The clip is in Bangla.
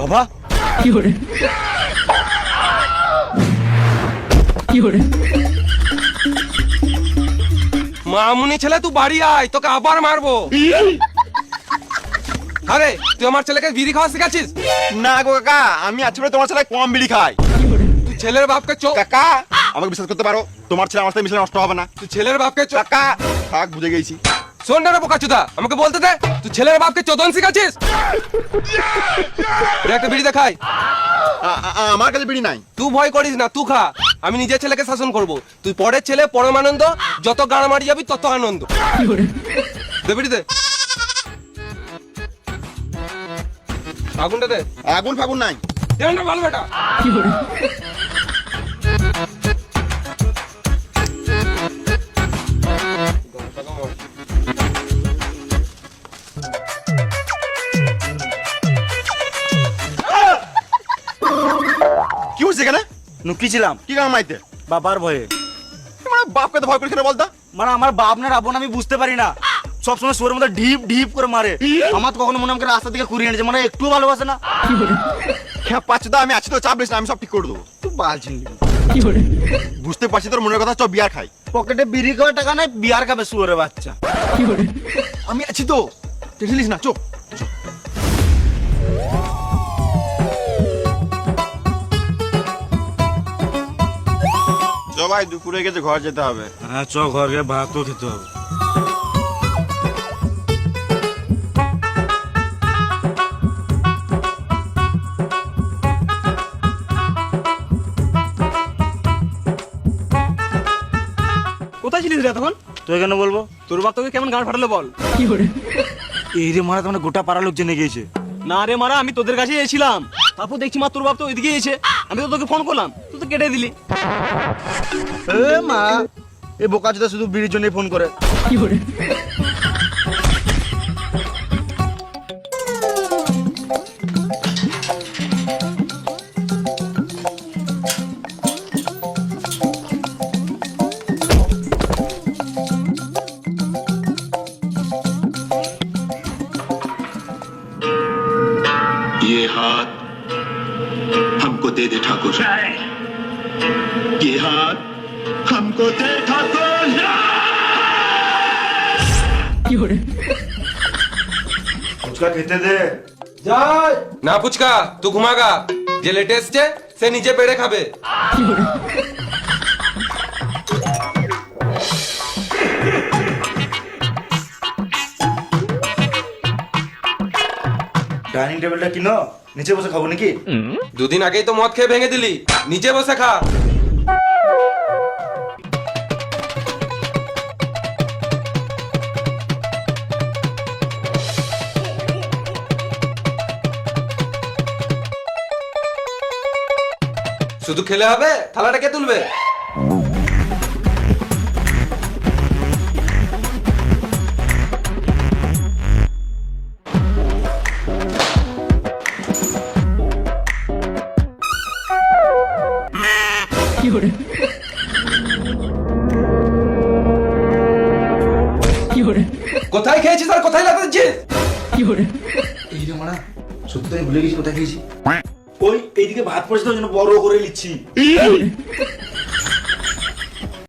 বাবা। কি হরে কি হরে মামুনি ছেলে তুই বাড়ি আয় তোকে আবার মারবো। আরে তুই আমার ছেলেকে বিড়ি খাওয়া শেখাচ্ছিস? না গো কাকা আমি আছি বলে তোমার ছেলে কম বিড়ি খাই। তুই ছেলের বাপকে চো কাকা আমাকে বিশ্বাস করতে পারো তোমার ছেলে আমার সাথে মিশলে নষ্ট হবে না। তুই ছেলের বাপকে চো কাকা থাক বুঝে গেছি। শোন না রে বোকাচুদা আমাকে বলতে দে তুই ছেলের বাপকে চোদন শিখাচ্ছিস? দে একটা বিড়ি দেখাই। আ- আ- আমার কাছে বিড়ি নাই। তুই ভয় করিস না তুই খা। আমি নিজের ছেলেকে শাসন করব। তুই পরের ছেলে পরমানন্দ যত গাড়া মারি যাবি তত আনন্দ，দে বিড়ি দে। আগুনটা দে। আগুন ফাগুন নাই। দে না ভালো বেটা। নুকিছিলাম। কি গান মাইতে? বাবার ভয়ে। মানে বাপকে তো ভয় করিস না বলতা মানে আমার বাপ না রাবণ আমি বুঝতে পারি না। সবসময় সুরের মধ্যে ঢিপ ঢিপ করে মারে। আমার কখনো মনে আমাকে রাস্তা থেকে ঘুরিয়ে এনেছে মানে একটু ভালোবাসে না। হ্যাঁ পাচ্ছি দা আমি আছি তো চাপ না আমি সব ঠিক করে দেবো। তুই বালছিন বুঝতে পারছি তোর মনের কথা চ বিয়ার খাই। পকেটে বিড়ি খাওয়ার টাকা নাই বিয়ার খাবে সুরের বাচ্চা। আমি আছি তো। টেনশন না? চোখ ভাই দুপুরে গেছে ঘর যেতে হবে। হ্যাঁ চ ঘর গিয়ে ভাতও খেতে হবে। কোথায় ছিলিস রে তখন? তুই কেন বলব। তোর বাপ তোকে কেমন গান ফাটালো বল，এই রে মারা তোমার গোটা পাড়া লোক জেনে গিয়েছে। না রে মারা আমি তোদের কাছে এসেছিলাম। তারপর দেখছি মা তোর বাপ তো ওইদিকে এসে আমি তো তোকে ফোন করলাম তুই তো কেটে দিলি। এ মা এই বোকা শুধু বিড়ির জন্যই ফোন করে। 有人，हमको दे दे ठाकुर। ये हाथ हमको दे ঠাকুর ফুচকা খেতে দে যায় না ফুচকা তু ঘুমাগা যে লেটেস্ট সে নিজে পেড়ে খাবে ডাইনিং টেবিলটা কিনো নিচে বসে খাব নাকি? দুদিন আগেই তো মদ খেয়ে ভেঙে দিলি। নিচে বসে খা। শুধু খেলে হবে, থালাটা কে তুলবে? 有人，有人， কোথায় খেয়েছিস আর কোথায় লাগাচ্ছিস 有人， এই রে মারা সত্যি আমি ভুলে গেছি কোথায় খেয়েছি ওই এইদিকে ভাত পড়েছে তো ওই জন্য বড় করে নিচ্ছি 有人，